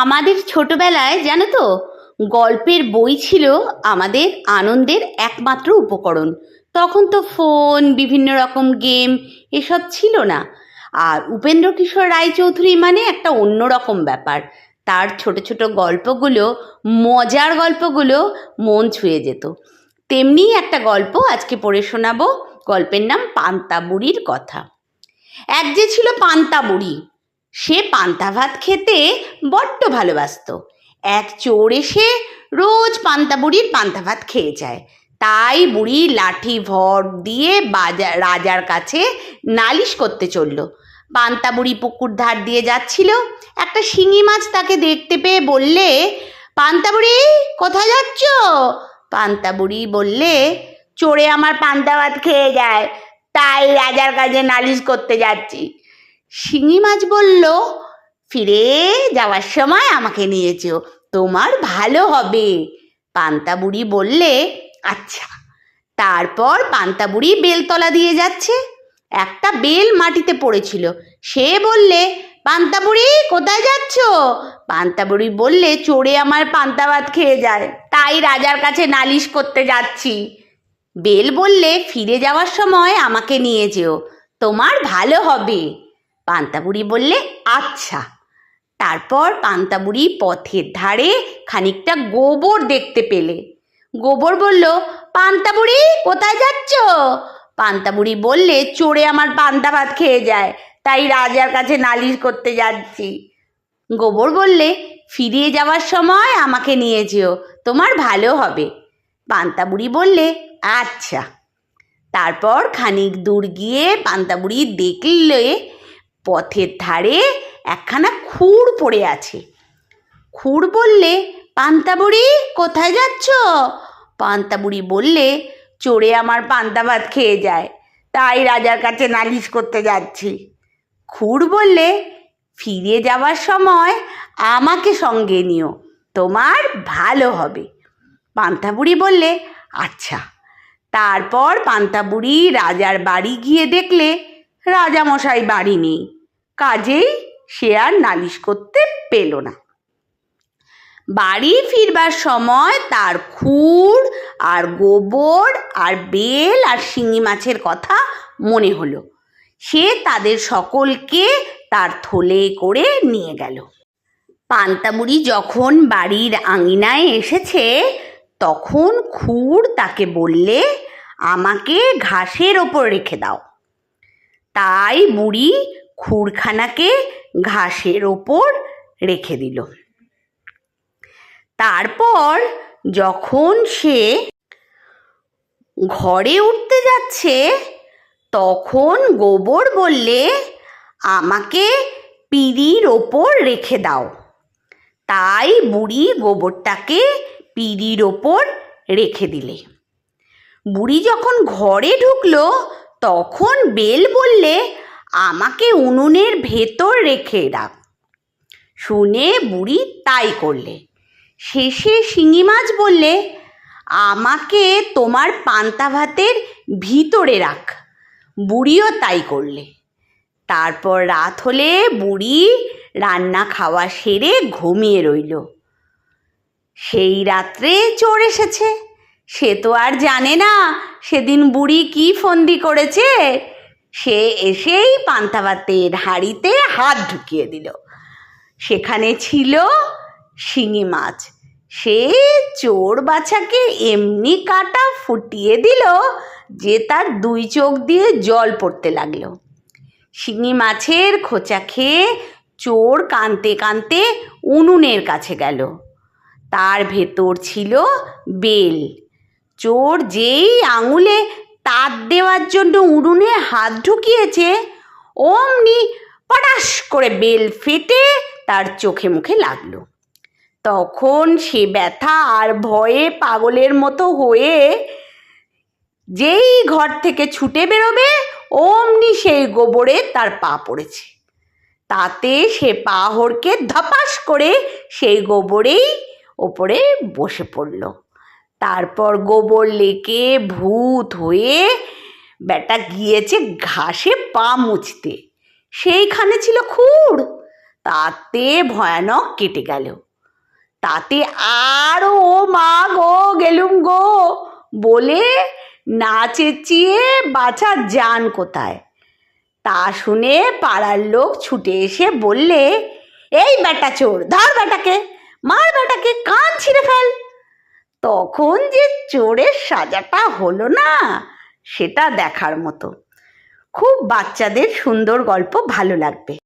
আমাদের ছোটবেলায়, জানো তো, গল্পের বই ছিল আমাদের আনন্দের একমাত্র উপকরণ। তখন তো ফোন, বিভিন্ন রকম গেম এসব ছিল না। আর উপেন্দ্র কিশোর রায়চৌধুরী মানে একটা অন্যরকম ব্যাপার। তার ছোট ছোট গল্পগুলো, মজার গল্পগুলো মন ছুঁয়ে যেত। তেমনি একটা গল্প আজকে পড়ে শোনাবো, গল্পের নাম পান্তা বুড়ির কথা। এক যে ছিল পান্তা বুড়ি সে পান্তা ভাত খেতে বড্ড ভালোবাসতো। এক চোর এসে রোজ পান্তা বুড়ির পান্তা ভাত খেয়ে যায়। তাই বুড়ি লাঠি, ভর দিয়ে বাজার রাজার কাছে নালিশ করতে চলল। পান্তা বুড়ি পুকুর ধার দিয়ে যাচ্ছিল। একটা শিঙি মাছ তাকে দেখতে পেয়ে বললে, পান্তা বুড়ি, কোথায় যাচ্ছ? পান্তা বুড়ি বললে, চোরে আমার পান্তা ভাত খেয়ে যায়, তাই রাজার কাছে নালিশ করতে যাচ্ছি। শিঙি মাছ বলল, ফিরে যাওয়ার সময় আমাকে নিয়েছো তোমার ভালো হবে। পান্তা বুড়ি বললে আচ্ছা। তারপর পান্তা বুড়ি বেলতলা দিয়ে যাচ্ছে। একটা বেল মাটিতে পড়েছিল। সে বললে, পান্তা বুড়ি, কোথায় যাচ্ছ? পান্তা বুড়ি বললে, চোরে আমার পান্তা ভাত খেয়ে যায়, তাই রাজার কাছে নালিশ করতে যাচ্ছি। বেল বললে, ফিরে যাওয়ার সময় আমাকে নিয়ে যেও, তোমার ভালো হবে। পান্তাবুড়ি বললে আচ্ছা। তারপর পান্তাবুড়ি পথের ধারে খানিকটা গোবর দেখতে পেলে। গোবর বলল, পান্তাবুড়ি, কোথায় যাচ্ছ? পান্তাবুড়ি বললে, চোরে আমার পান্তা ভাত খেয়ে যায়, তাই রাজার কাছে নালিশ করতে যাচ্ছি। গোবর বললে, ফিরিয়ে যাওয়ার সময় আমাকে নিয়ে যেও, তোমার ভালো হবে। পান্তাবুড়ি বললে আচ্ছা। তারপর খানিক দূর গিয়ে পান্তাবুড়ি দেখলে পথের ধারে একখানা খুর পড়ে আছে। খুর বললে, পান্তাবুড়ি, কোথায় যাচ্ছ? পান্তাবুড়ি বললে, চোরে আমার পান্তা ভাত খেয়ে যায়, তাই রাজার কাছে নালিশ করতে যাচ্ছি। খুর বললে, ফিরে যাওয়ার সময় আমাকে সঙ্গে নিও, তোমার ভালো হবে। পান্তাবুড়ি বললে আচ্ছা। তারপর পান্তাবুড়ি রাজার বাড়ি গিয়ে দেখলে, রাজামশাই বাড়ি নেই। কাজেই সে আর নালিশ করতে পেল না। বাড়ি ফিরবার সময় তার খুর আর গোবর আর বেল আর শিঙি মাছের কথা মনে হলো। সে তাদের সকলকে তার থলে করে নিয়ে গেল। পান্তামুড়ি যখন বাড়ির আঙিনায় এসেছে, তখন খুর তাকে বললে, আমাকে ঘাসের ওপর রেখে দাও। তাই বুড়ি খুরখানাকে ঘাসের ওপর রেখে দিল। তারপর যখন সে ঘরে উঠতে যাচ্ছে, তখন গোবর বললে, আমাকে পিঁড়ির ওপর রেখে দাও। তাই বুড়ি গোবরটাকে পিঁড়ির ওপর রেখে দিলে। বুড়ি যখন ঘরে ঢুকলো, তখন বেল বললে আমাকে উনুনের ভেতর রেখে রাখ শুনে বুড়ি তাই করলে। শেষে শিঙি মাছ বললে, আমাকে তোমার পান্তা ভাতের ভিতরে রাখ। বুড়িও তাই করলে। তারপর রাত হলে বুড়ি রান্না খাওয়া সেরে ঘুমিয়ে রইল। সেই রাত্রে চোর এসেছে। সে তো আর জানে না সেদিন বুড়ি কি ফন্দি করেছে। সে এসেই পান্তা ভাতের হাঁড়িতে হাত ঢুকিয়ে দিল। সেখানে ছিল শিঙি মাছ। সে চোর বাছাকে এমনি কাটা ফুটিয়ে দিল যে তার দুই চোখ দিয়ে জল পড়তে লাগল। শিঙি মাছের খোঁচা খেয়ে চোর কানতে কানতে উনুনের কাছে গেল। তার ভেতর ছিল বেল। চোর যেই আঙুলে তার দেওয়ার জন্য উনুনে হাত ঢুকিয়েছে, অমনি পটাশ করে বেল ফেটে তার চোখে মুখে লাগল। তখন সে ব্যথা আর ভয়ে পাগলের মতো হয়ে যেই ঘর থেকে ছুটে বেরোবে, অমনি সেই গোবরে তার পা পড়েছে। তাতে সে পা হড়কে ধপাস করে সেই গোবরেই ওপরে বসে পড়ল। তারপর গোবর লেকে ভূত হয়ে বেটা গিয়েছে ঘাসে পা মুছতে। সেইখানে ছিল খুর। তাতে ভয়ানক কেটে গেল। তাতে আরও ও মা গো গেলুম গো বলে না চেঁচিয়ে বাছা যান কোথায়। তা শুনে পাড়ার লোক ছুটে এসে বললে, এই বেটা চোর, ধর বেটাকে, মার বেটাকে, কান ছিঁড়ে ফেল। তখন যে চোরের সাজাটা হলো না, সেটা দেখার মতো। খুব বাচ্চাদের সুন্দর গল্প ভালো লাগবে।